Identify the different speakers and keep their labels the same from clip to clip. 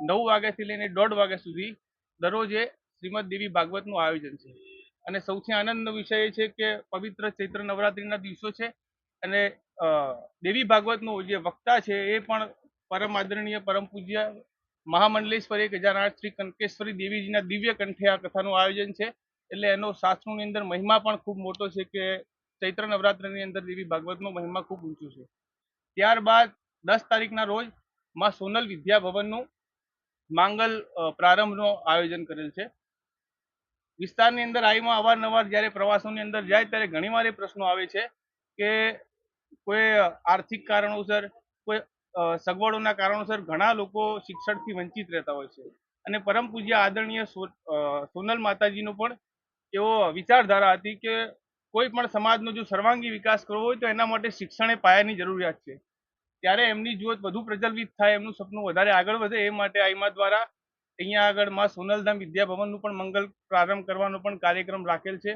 Speaker 1: નવ વાગ્યાથી લઈને દોઢ વાગ્યા સુધી દરરોજે શ્રીમદ દેવી ભાગવતનું આયોજન છે. અને સૌથી આનંદનો વિષય એ છે કે પવિત્ર ચૈત્ર નવરાત્રિના દિવસો છે અને દેવી ભાગવતનું જે વક્તા છે એ પણ પરમ આદરણીય, પરમ પૂજ્ય મહામંડલેશ્વરી ગજાનાથ શ્રી કંકેશ્વરી દેવીજીના દિવ્ય કંઠે આ કથાનું આયોજન છે. એટલે એનો શાસ્ત્રોની અંદર મહિમા પણ ખૂબ મોટો છે કે ચૈત્ર નવરાત્રિની અંદર દેવી ભાગવતનો મહિમા ખૂબ ઊંચો છે. ત્યારબાદ દસ તારીખના રોજમાં સોનલ વિદ્યા ભવનનું માંગલ પ્રારંભનું આયોજન કરેલ છે. વિસ્તારની અંદર આઈમાં અવારનવાર જ્યારે પ્રવાસોની અંદર જાય ત્યારે ઘણીવાર એ પ્રશ્નો આવે છે કે કોઈ આર્થિક કારણોસર, કોઈ સગવડોના કારણોસર ઘણા લોકો શિક્ષણથી વંચિત રહેતા હોય છે. અને પરમ પૂજ્ય આદરણીય સોનલ માતાજીનો પણ એવો વિચારધારા હતી કે કોઈ પણ સમાજનો જો સર્વાંગી વિકાસ કરવો હોય તો એના માટે શિક્ષણ એ પાયાની જરૂરિયાત છે. ત્યારે એમની જ્યોત વધુ પ્રજ્વલિત થાય, એમનું સપનું વધારે આગળ વધે એ માટે આઈમા દ્વારા અહીંયા આગળમાં સોનલધામ વિદ્યાભવનનું પણ મંગલ પ્રારંભ કરવાનો પણ કાર્યક્રમ રાખેલ છે.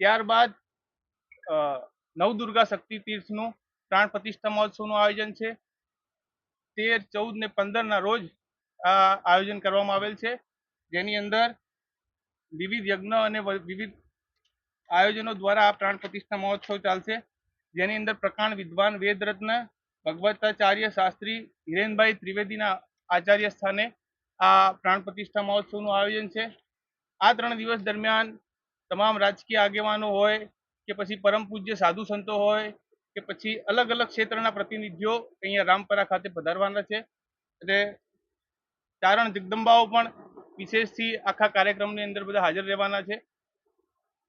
Speaker 1: ત્યારબાદ નવદુર્ગા શક્તિ તીર્થનું પ્રાણ પ્રતિષ્ઠા મહોત્સવનું આયોજન છે. તેર, ચૌદ ને પંદરના રોજ આ આયોજન કરવામાં આવેલ છે. જેની અંદર વિવિધ યજ્ઞ અને વિવિધ આયોજનો દ્વારા આ પ્રાણ પ્રતિષ્ઠા મહોત્સવ ચાલશે. જેની અંદર પ્રકાંડ વિદ્વાન વેદરત્ન, ભગવતાચાર્ય શાસ્ત્રી હિરેનભાઈ ત્રિવેદીના આચાર્ય સ્થાને આ પ્રાણ પ્રતિષ્ઠા મહોત્સવનું આયોજન છે. આ ત્રણ દિવસ દરમિયાન તમામ રાજકીય આગેવાનો હોય કે પછી પરમ પૂજ્ય સાધુ સંતો હોય કે પછી અલગ અલગ ક્ષેત્રના પ્રતિનિધિઓ અહીંયા રામપરા ખાતે પધારવાના છે. એટલે ચારણ જગદંબાઓ પણ વિશેષથી આખા કાર્યક્રમની અંદર બધા હાજર રહેવાના છે.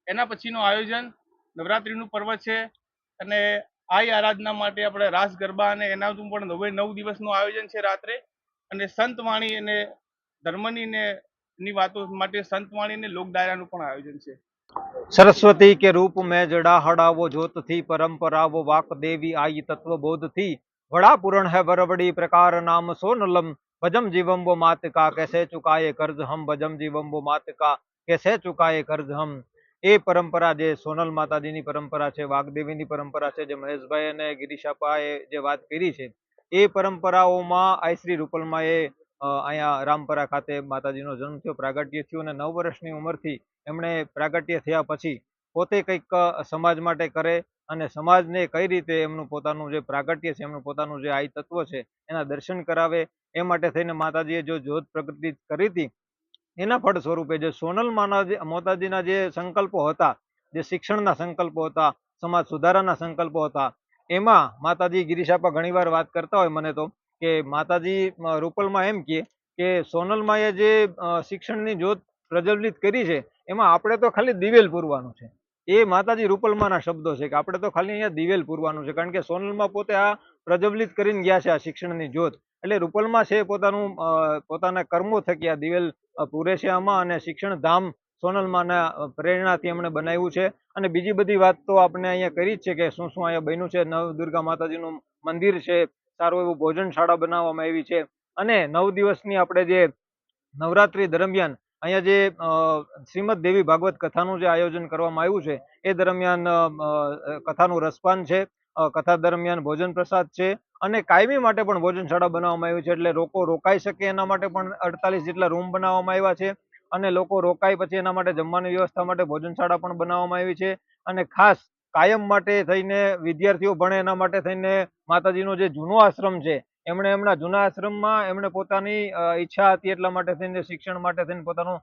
Speaker 1: એના પછીનું આયોજન નવરાત્રિનું પર્વ છે. અને આ આરાધના માટે આપણે રાસ ગરબા અને એનાનું પણ નવે નવ દિવસનું આયોજન છે રાત્રે. અને સંતવાણી અને ધર્મની ની વાતો માટે સંતવાણી અને પણ આયોજન છે.
Speaker 2: સરસ્વતી કે રૂપ મેં જડા હડાવો જોતથી પરંપરાવો વાક દેવી આઈ તત્વ બોધથી વડા પૂરણ હે વરવડી પ્રકાર નામ સોનલમ, ભજમ જીવંબો માતકા કેસે ચુકાયે કર્જ હમ ભજમ જીવંબો માતકા કેસે ચુકાયે કર્જ હમ એ પરંપરા જે સોનલ માતાજીની પરંપરા છે, વાઘદેવીની પરંપરા છે, જે મહેશભાઈ અને ગિરીશાપાએ જે વાત કરી છે, એ પરંપરાઓમાં આઈશ્રી રૂપલમાં એ અહીંયા રામપરા ખાતે માતાજીનો જન્મ થયો. પ્રાગટ્ય થયું અને નવ વર્ષની ઉંમરથી એમણે પ્રાગટ્ય થયા પછી પોતે કંઈક સમાજ માટે કરે અને સમાજને કઈ રીતે એમનું પોતાનું જે પ્રાગટ્ય છે, એમનું પોતાનું જે આઈ તત્વ છે, એના દર્શન કરાવે. એ માટે થઈને માતાજીએ જો જ્યોત પ્રગતિ કરી હતી એના ફળ સ્વરૂપે જે સોનલ મોતાજીના જે સંકલ્પો હતા, જે શિક્ષણના સંકલ્પો હતા, સમાજ સુધારાના સંકલ્પો હતા, એમાં માતાજી ગિરીશાપા ઘણીવાર વાત કરતા હોય મને તો, કે માતાજી રૂપલમાં એમ કહે કે સોનલમાએ જે શિક્ષણની જ્યોત પ્રજ્વલિત કરી છે, એમાં આપણે તો ખાલી દિવેલ પૂરવાનું છે. એ માતાજી રૂપલમાના શબ્દો છે કે આપણે તો ખાલી અહીંયા દિવેલ પૂરવાનું છે, કારણ કે સોનલમાં પોતે આ પ્રજ્વલિત કરીને ગયા છે આ શિક્ષણની જ્યોત. એટલે રૂપલમાં છે પોતાનું પોતાના કર્મો થકી આ દિવેલ પુરેશિયામાં અને શિક્ષણ ધામ સોનલમાંના પ્રેરણાથી એમણે બનાવ્યું છે. અને બીજી બધી વાત તો આપણે અહીંયા કરી જ છે કે શું શું અહીંયા બન્યું છે. નવ દુર્ગા માતાજીનું મંદિર છે. સારું એવું ભોજનશાળા બનાવવામાં આવી છે. અને નવ દિવસની આપણે જે નવરાત્રી દરમિયાન અહીંયા જે શ્રીમદ દેવી ભાગવત કથાનું જે આયોજન કરવામાં આવ્યું છે, એ દરમિયાન કથાનું રસપાન છે. કથા દરમિયાન ભોજન પ્રસાદ છે અને કાયમી માટે પણ ભોજનશાળા બનાવવામાં આવી છે એટલે લોકો રોકાઈ શકે એના માટે પણ અડતાલીસ જેટલા રૂમ બનાવવામાં આવ્યા છે અને લોકો રોકાય પછી એના માટે જમવાની વ્યવસ્થા માટે ભોજનશાળા પણ બનાવવામાં આવી છે અને ખાસ કાયમ માટે થઈને વિદ્યાર્થીઓ ભણે એના માટે થઈને માતાજીનો જે જૂનો આશ્રમ છે એમણે એમના જૂના આશ્રમમાં એમણે પોતાની ઈચ્છા હતી એટલા માટે થઈને શિક્ષણ માટે થઈને પોતાનો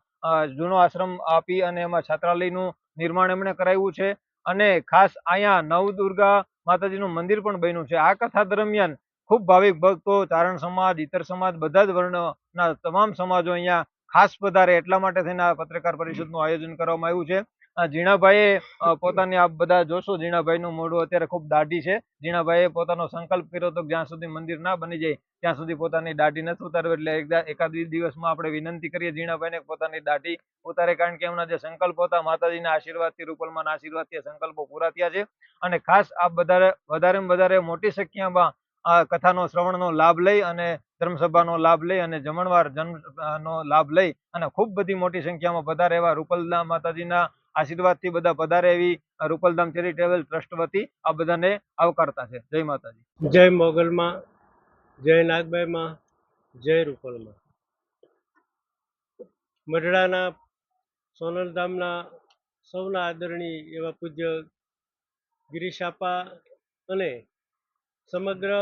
Speaker 2: જૂનો આશ્રમ આપી અને એમાં છાત્રાલયનું નિર્માણ એમણે કરાવ્યું છે અને ખાસ અહીંયા નવદુર્ગા માતાજીનું મંદિર પણ બન્યું છે. આ કથા દરમિયાન ખૂબ ભાવિક ભક્તો, ચારણ સમાજ, ઇતર સમાજ બધા જ વર્ણના તમામ સમાજો અહીંયા ખાસ પધારે એટલા માટે થઈને આ પત્રકાર પરિષદનું આયોજન કરવામાં આવ્યું છે. ઝીણાભાઈએ પોતાની આપ બધા જોશો, ઝીણાભાઈનું મોઢું અત્યારે ખૂબ દાઢી છે. ઝીણાભાઈએ પોતાનો સંકલ્પ કર્યો હતો જ્યાં સુધી મંદિર ના બની જાય, ત્યાં સુધી પોતાની દાઢી નથી ઉતારવી. એટલે એકદા- દિવસમાં આપણે વિનંતી કરીએ ઝીણાભાઈને પોતાની દાઢી ઉતારે, કારણ કે એમના જે સંકલ્પ હતા, માતાજીના રૂપલમાના આશીર્વાદથી થી સંકલ્પો પૂરા થયા છે. અને ખાસ આ વધારે વધારેમાં વધારે મોટી સંખ્યામાં આ કથાનો, શ્રવણનો લાભ લઈ અને ધર્મસભાનો લાભ લઈ અને જમણવાર જન્મ નો લાભ લઈ અને ખૂબ બધી મોટી સંખ્યામાં વધારે એવા રૂપલ માતાજીના આશીર્વાદથી બધા પધારે એવી રૂપલધામ ચેરિટેબલ ટ્રસ્ટ વતી આ બધાને આવકારતા છે. જય માતાજી.
Speaker 3: જય મોગલમાં, જય નાગબાઈમાં જય રૂપલમાં. મઢડાના સોનલધામના સૌના આદરણીય એવા પૂજ્ય ગિરીશાપા અને સમગ્ર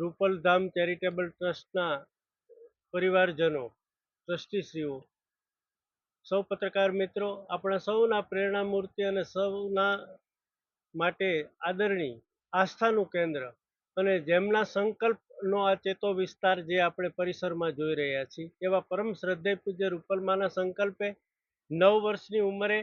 Speaker 3: રૂપલધામ ચેરિટેબલ ટ્રસ્ટના પરિવારજનો, ટ્રસ્ટીશ્રીઓ સૌ પત્રકાર મિત્રો, આપણા સૌના પ્રેરણામૂર્તિ અને સૌના માટે આદરણીય આસ્થાનું કેન્દ્ર અને જેમના સંકલ્પનો આ ચેતો વિસ્તાર જે આપણે પરિસરમાં જોઈ રહ્યા છીએ, એવા પરમ શ્રદ્ધેય પૂજ્ય રૂપલમાના સંકલ્પે નવ વર્ષની ઉંમરે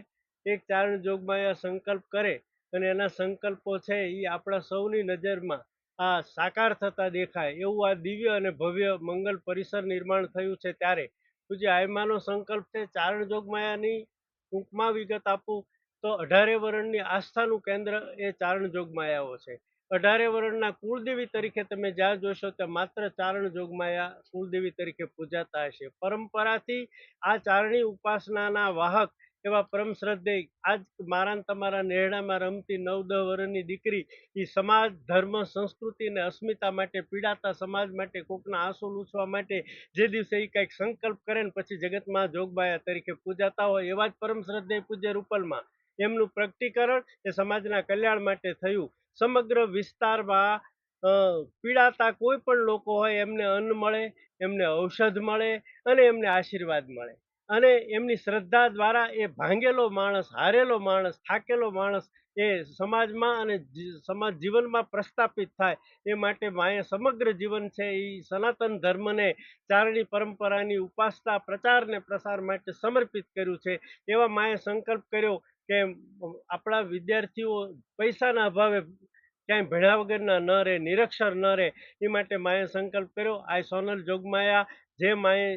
Speaker 3: એક ચારણ જોગમાયા સંકલ્પ કરે અને એના સંકલ્પો છે એ આપણા સૌની નજરમાં આ સાકાર થતા દેખાય, એવું આ દિવ્ય અને ભવ્ય મંગલ પરિસર નિર્માણ થયું છે ત્યારે. પૂજ્ય આયમાનો સંકલ્પ છે, ચારણ જોગમાયાની ટૂંકમાં વિગત આપું, તો અઢારે વરણની આસ્થાનું કેન્દ્ર એ ચારણ જોગમાયાઓ છે. અઢારે વરણના કુળદેવી તરીકે તમે જ્યાં જોશો, ત્યાં માત્ર ચારણ જોગમાયા કુળદેવી તરીકે પૂજાતા હશે. પરંપરાથી આ ચારણી ઉપાસનાના વાહક એવા પરમ શ્રદ્ધેય. આજ મારા તમારા નેહડામાં રમતી નવ દહ વર્ષની દીકરી એ સમાજ, ધર્મ, સંસ્કૃતિ અને અસ્મિતા માટે, પીડાતા સમાજ માટે, કોકના આંસુ લૂછવા માટે જે દિવસે એ કંઈક સંકલ્પ કરે ને પછી જગતમાં જોગબાયા તરીકે પૂજાતા હોય એવા જ પરમ શ્રદ્ધેય પૂજ્ય રૂપલમાં. એમનું પ્રગટીકરણ એ સમાજના કલ્યાણ માટે થયું. સમગ્ર વિસ્તારમાં પીડાતા કોઈ પણ લોકો હોય એમને અન્ન મળે, એમને ઔષધ મળે અને એમને આશીર્વાદ મળે. અને એમની શ્રદ્ધા દ્વારા એ ભાંગેલો માણસ, હારેલો માણસ, થાકેલો માણસ એ સમાજમાં અને સમાજ જીવનમાં પ્રસ્થાપિત થાય. એ માટે માએ સમગ્ર જીવન છે એ સનાતન ધર્મને ચારણી પરંપરાની ઉપાસના પ્રચારને પ્રસાર માટે સમર્પિત કર્યું છે. એવા માએ સંકલ્પ કર્યો કે આપણા વિદ્યાર્થીઓ પૈસાના અભાવે ક્યાંય ભેળા વગરના ન રહે, નિરક્ષર ન રહે. એ માટે માએ સંકલ્પ કર્યો આ સોનલ જોગમાયા, જે માએ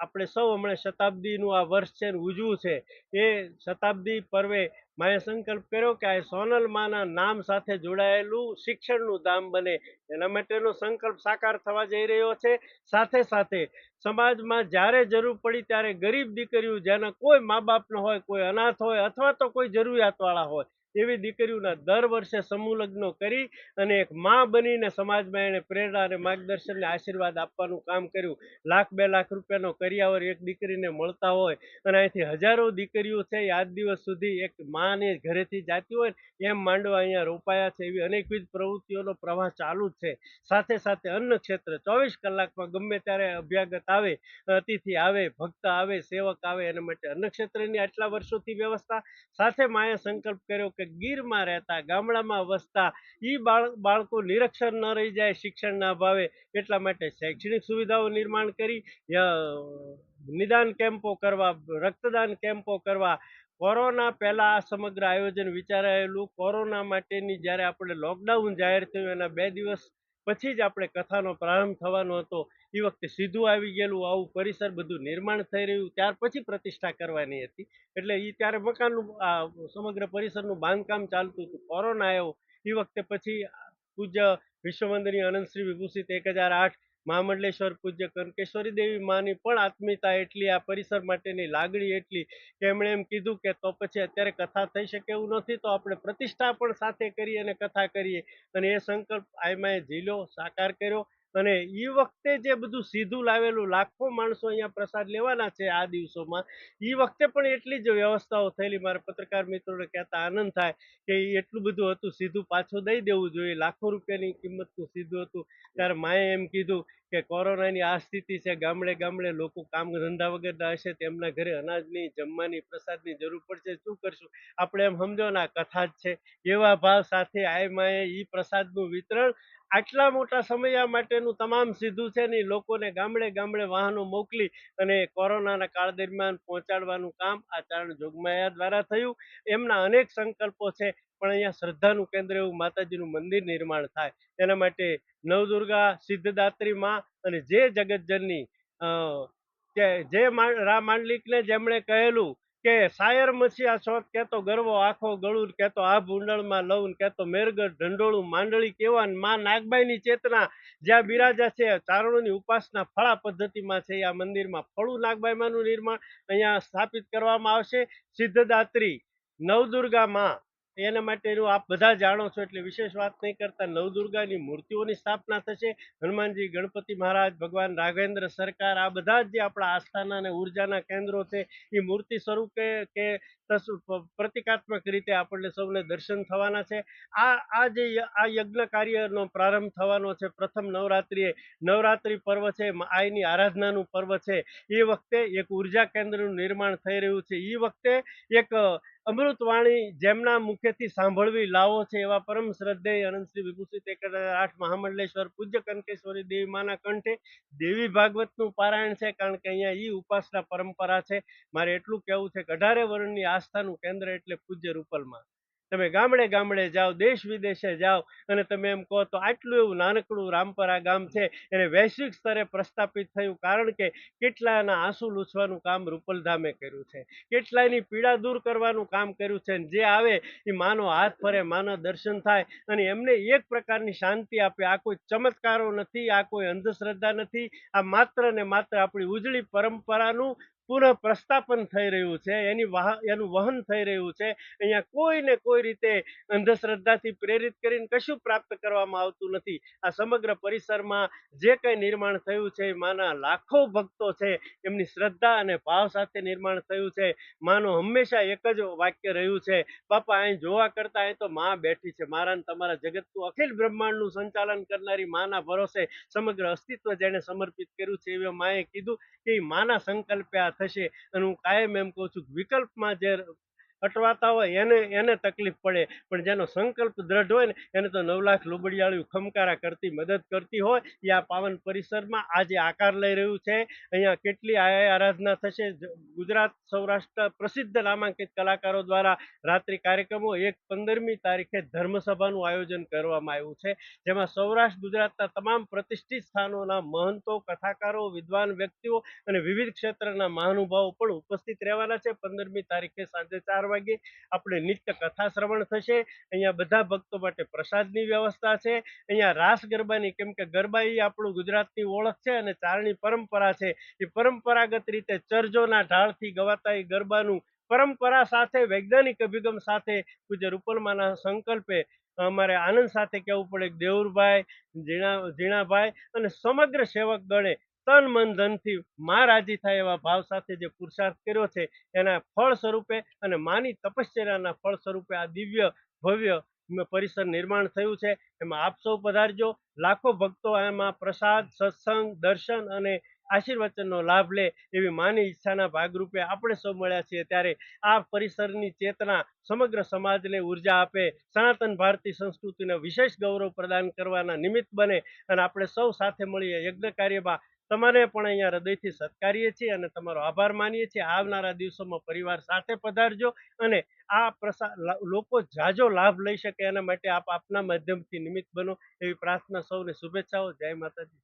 Speaker 3: આપણે સૌ હમણાં શતાબ્દીનું આ વર્ષ છે ઉજવું છે, એ શતાબ્દી પર્વે માએ સંકલ્પ કર્યો કે આ સોનલ માના નામ સાથે જોડાયેલું શિક્ષણનું ધામ બને. એના માટેનો સંકલ્પ સાકાર થવા જઈ રહ્યો છે. સાથે સાથે સમાજમાં જ્યારે જરૂર પડી ત્યારે ગરીબ દીકરીઓ, જેના કોઈ મા બાપ ન હોય, કોઈ અનાથ હોય અથવા તો કોઈ જરૂરિયાતવાળા હોય એવી દીકરીઓના દર વર્ષે સમૂહ લગ્નો કરી અને એક માં બનીને સમાજમાં એણે પ્રેરણા અને માર્ગદર્શનને આશીર્વાદ આપવાનું કામ કર્યું. લાખ બે લાખ રૂપિયાનો કરિયાવર એક દીકરીને મળતા હોય અને અહીંથી હજારો દીકરીઓ છે એ આજ દિવસ સુધી એક માને ઘરેથી જાતી હોય એમ માંડવા અહીંયા રોપાયા છે એવી અનેકવિધ પ્રવૃત્તિઓનો પ્રવાહ ચાલુ જ છે. સાથે સાથે અન્ન ક્ષેત્ર ચોવીસ કલાકમાં ગમે ત્યારે અભ્યાગત આવે, અતિથિ આવે, ભક્ત આવે, સેવક આવે, એના માટે અન્ન ક્ષેત્રની આટલા વર્ષોથી વ્યવસ્થા. સાથે માએ સંકલ્પ કર્યો કે ગીરમાં રહેતા, ગામડામાં વસતા એ બાળકો નિરક્ષર ન રહી જાય શિક્ષણના અભાવે, એટલા માટે શૈક્ષણિક સુવિધાઓ નિર્માણ કરી નિદાન કેમ્પો કરવા, રક્તદાન કેમ્પો કરવા. કોરોના પહેલા આ સમગ્ર આયોજન વિચારાયેલું, કોરોના માટેની જ્યારે આપણે લોકડાઉન જાહેર થયું, એના બે દિવસ પછી જ આપણે કથાનો પ્રારંભ થવાનો હતો. એ વખતે સીધું આવી ગયેલું, આવું પરિસર બધું નિર્માણ થઈ રહ્યું, ત્યાર પછી પ્રતિષ્ઠા કરવાની હતી. એટલે એ ત્યારે મકાનનું સમગ્ર પરિસરનું બાંધકામ ચાલતું હતું. કોરોના આવ્યો. એ વખતે પછી પૂજ્ય વિશ્વવંદની અનંતશ્રી વિભૂષિત એક હજાર આઠ મહામંડલેશ્વર પૂજ્ય કનકેશ્વરી દેવી માની પણ આત્મીયતા એટલી, આ પરિસર માટેની લાગણી એટલી કે એમણે એમ કીધું કે તો પછી અત્યારે કથા થઈ શકે એવું નથી, તો આપણે પ્રતિષ્ઠા પણ સાથે કરીએ અને કથા કરીએ. અને એ સંકલ્પ આયમાએ ઝીલો સાકાર કર્યો અને એ વખતે જે બધું સીધું લાવેલું લાખો માણસો અહીંયા પ્રસાદ લેવાના છે આ દિવસોમાં એ વખતે પણ એટલી જ વ્યવસ્થાઓ થયેલી. મારા પત્રકાર મિત્રોને કહેતા આનંદ થાય કે એટલું બધું હતું, સીધું પાછું દઈ દેવું જોઈએ. લાખો રૂપિયાની કિંમતનું સીધું હતું. ત્યારે માએ એમ કીધું કે કોરોનાની આ સ્થિતિ છે, ગામડે ગામડે લોકો કામ ધંધા વગરના હશે, તેમના ઘરે અનાજની, જમવાની, પ્રસાદની જરૂર પડશે. શું કરશું? આપણે એમ સમજો ને આ કથા જ છે. એવા ભાવ સાથે આય માએ એ પ્રસાદનું વિતરણ આટલા મોટા સમય માટેનું તમામ સીધું છે ને લોકોને ગામડે ગામડે વાહનો મોકલી અને કોરોનાના કાળ દરમિયાન પહોંચાડવાનું કામ આ ચારણ જોગમાયા દ્વારા થયું. એમના અનેક સંકલ્પો છે. પણ અહીંયા શ્રદ્ધાનું કેન્દ્ર એવું માતાજીનું મંદિર નિર્માણ થાય. એના માટે નવદુર્ગા સિદ્ધદાત્રી માં અને જે જગતજનની જે રા માંડલિકને જેમણે કહેલું કે શાયર મસીહા છોત કેતો ગરવો, આખો ગળું કેતો આ ભૂંડળમાં લઉં કેતો મેરગઢ ઢંડોળું માંડળી કેવા માં નાગબાઈની ચેતના, જ્યાં બિરાજા છે, ચારણોની ઉપાસના ફળા પદ્ધતિમાં છે, આ મંદિરમાં ફળું નાગબાઈમાંનું નિર્માણ અહીંયા સ્થાપિત કરવામાં આવશે. સિદ્ધદાત્રી નવદુર્ગા માં એના માટેનું આપ બધા જાણો છો એટલે વિશેષ વાત નહીં કરતા, નવદુર્ગાની મૂર્તિઓની સ્થાપના થશે. હનુમાનજી, ગણપતિ મહારાજ, ભગવાન રાઘવેન્દ્ર સરકાર, આ બધા જ જે આપણા આસ્થાના અને ઉર્જાના કેન્દ્રો છે, એ મૂર્તિ સ્વરૂપે કે પ્રતિકાત્મક રીતે આપણને સૌને દર્શન થવાના છે. આ આ જે આ યજ્ઞ કાર્યનો પ્રારંભ થવાનો છે, પ્રથમ નવરાત્રિએ. નવરાત્રિ પર્વ છે આઈની આરાધનાનું પર્વ છે. એ વખતે એક ઊર્જા કેન્દ્રનું નિર્માણ થઈ રહ્યું છે. એ વખતે એક અમૃતવાણી જેમના મુખેથી સાંભળવી લાવો છે એવા પરમ શ્રદ્ધેય અનંતશ્રી વિભૂષિત એક આઠ મહામંડલેશ્વર પૂજ્ય કનકેશ્વરી દેવી માના કંઠે દેવી ભાગવતનું પારાયણ છે કારણ કે અહીંયા ઈ ઉપાસના પરંપરા છે. મારે એટલું કહેવું છે કે અઢારે વર્ણની આસ્થાનું કેન્દ્ર એટલે પૂજ્ય રૂપલમાં. તમે ગામડે ગામડે જાઓ, દેશ વિદેશે જાઓ અને તમે એમ કહો તો આટલું એવું નાનકડું રામપરા ગામ છે, એને વૈશ્વિક સ્તરે પ્રસ્થાપિત થયું કારણ કે કેટલાના આંસુ લૂછવાનું કામ રૂપલધામે કર્યું છે. કેટલાયની પીડા દૂર કરવાનું કામ કર્યું છે જે આવે એ માનો હાથ ફરે, માના દર્શન થાય અને એમને એક પ્રકારની શાંતિ આપે. આ કોઈ ચમત્કારો નથી, આ કોઈ અંધશ્રદ્ધા નથી. આ માત્ર ને માત્ર આપણી ઉજળી પરંપરાનું પુનઃ પ્રસ્થાપન થઈ રહ્યું છે, એની એનું વહન થઈ રહ્યું છે. અહીંયા કોઈને કોઈ રીતે અંધશ્રદ્ધાથી પ્રેરિત કરીને કશું પ્રાપ્ત કરવામાં આવતું નથી. આ સમગ્ર પરિસરમાં જે કંઈ નિર્માણ થયું છે, માના લાખો ભક્તો છે, એમની શ્રદ્ધા અને ભાવ સાથે નિર્માણ થયું છે. માનું હંમેશા એક જ વાક્ય રહ્યું છે, બાપા, અહીં જોવા કરતા અહીં તો માં બેઠી છે. મારા તમારા જગતનું અખિલ બ્રહ્માંડનું સંચાલન કરનારી માના ભરોસે સમગ્ર અસ્તિત્વ જેણે સમર્પિત કર્યું છે. એવી માએ કીધું કે માના સંકલ્પે આ થશે. અને હું કાયમ એમ કહું છું વિકલ્પમાં જે અટવાતા હોય એને એને તકલીફ પડે. પણ જેનો સંકલ્પ દ્રઢ હોય ને, એને તો નવ લાખ લુબડિયાળું ખમકારા કરતી મદદ કરતી હોય. એ આ પાવન પરિસરમાં આજે આકાર લઈ રહ્યું છે. અહીંયા કેટલી આયા આરાધના થશે? ગુજરાત સૌરાષ્ટ્ર પ્રસિદ્ધ નામાંકિત કલાકારો દ્વારા રાત્રિ કાર્યક્રમો એક પંદરમી તારીખે ધર્મસભાનું આયોજન કરવામાં આવ્યું છે. જેમાં સૌરાષ્ટ્ર ગુજરાતના તમામ પ્રતિષ્ઠિત સ્થાનોના મહંતો, કથાકારો, વિદ્વાન વ્યક્તિઓ અને વિવિધ ક્ષેત્રના મહાનુભાવો પણ ઉપસ્થિત રહેવાના છે. પંદરમી તારીખે સાંજે ચાર વાગે આપણે નિત્ય કથા શ્રવણ થશે, અહીંયા બધા ભક્તો માટે પ્રસાદની વ્યવસ્થા છે, અહીંયા રાસ ગરબાની, કેમ કે ગરબા એ આપણું ગુજરાતની ઓળખ છે અને ચારણી પરંપરા છે, એ પરંપરાગત રીતે ચરજોના ઢાળથી ગવાતા એ ગરબાનું પરંપરા સાથે, વૈજ્ઞાનિક અભિગમ સાથે પૂજ્ય રૂપલમાના સંકલ્પે અમારે આનંદ સાથે કહેવું પડે દેવરભાઈ, ઝીણા, ઝીણાભાઈ અને સમગ્ર સેવક ગણે તન મન ધનથી માં રાજી થાય એવા ભાવ સાથે જે પુરુષાર્થ કર્યો છે, એના ફળ સ્વરૂપે અને માની તપશ્ચર્યાના ફળ સ્વરૂપે આ દિવ્ય, ભવ્ય પરિસર નિર્માણ થયું છે. એમાં આપ સૌ પધારજો. લાખો ભક્તો એમાં પ્રસાદ, સત્સંગ, દર્શન અને આશીર્વચનનો લાભ લે એવી માની ઈચ્છાના ભાગરૂપે આપણે સૌ મળ્યા છીએ. ત્યારે આ પરિસરની ચેતના સમગ્ર સમાજને ઊર્જા આપે, સનાતન ભારતીય સંસ્કૃતિને વિશેષ ગૌરવ પ્રદાન કરવાના નિમિત્ત બને અને આપણે સૌ સાથે મળીએ. યજ્ઞ કાર્યમાં તમારે પણ અહીંયા હૃદયથી સત્કારીએ છીએ અને તમારો આભાર માનીએ છીએ. આવનારા દિવસોમાં પરિવાર સાથે પધારજો અને આ પ્રસાર લોકો જાજો લાભ લઈ શકે એના માટે આપ આપના માધ્યમથી નિમિત્ત બનો. એવી પ્રાર્થના સૌને શુભેચ્છાઓ. જય માતાજી.